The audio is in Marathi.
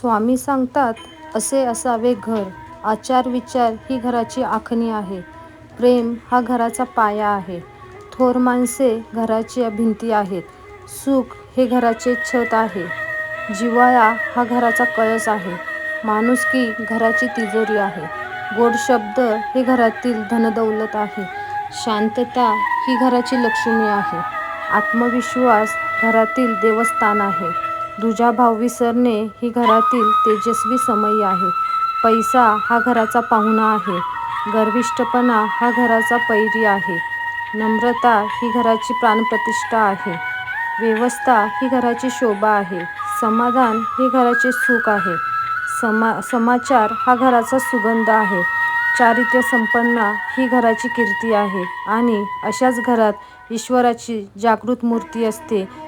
स्वामी सांगतात असे असावे घर. आचार विचार ही घराची आखणी आहे. प्रेम हा घराचा पाया आहे. थोर माणसे घराच्या भिंती आहेत. सुख हे घराचे छत आहे. जिव्हाळा हा घराचा कळस आहे. माणुसकी घराची तिजोरी आहे. गोड शब्द हे घरातील धनदौलत आहे. शांतता ही घराची लक्ष्मी आहे. आत्मविश्वास घरातील देवस्थान आहे. दुजाभाव विसरणे ही घरातील तेजस्वी समयी आहे. पैसा हा घराचा पाहुणा आहे. गर्विष्ठपणा हा घराचा पैरी आहे. नम्रता ही घराची प्राणप्रतिष्ठा आहे. व्यवस्था ही घराची शोभा आहे. समाधान हे घराचे सुख आहे. समा समाचार हा घराचा सुगंध आहे. चारित्र्य संपन्न ही घराची कीर्ती आहे आणि अशाच घरात ईश्वराची जागृत मूर्ती असते.